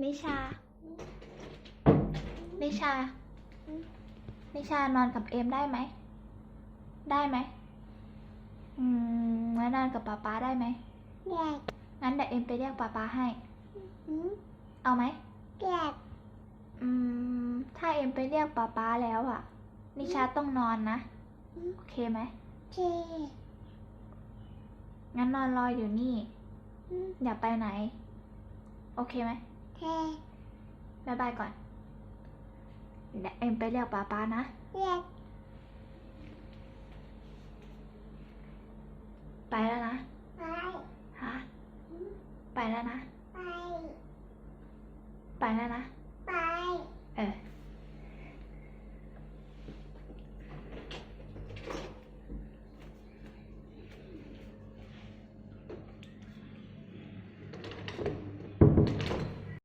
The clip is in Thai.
นิชา นิชา นิชานอนกับเอมได้ไหม ได้ไหม อืมงั้นนอนกับป๊าป๊าได้ไหมแยกงั้นเดี๋ยวเอมไปเรียกป๊าป๊าให้อืมเอาไหมแยกอืม ถ้าเอ็มไปเรียกป๊าป๊าแล้วอะนิชาต้องนอนนะ โอเคไหมเทงั้นนอนรออยู่นี่อืมอย่าไปไหน โอเคไหมเท บายบายก่อนเดี๋ยวเอ็มไปเรียกป๊าป๊านะแยกไปแล้วนะไปฮะไปแล้วนะไปไปแล้วนะ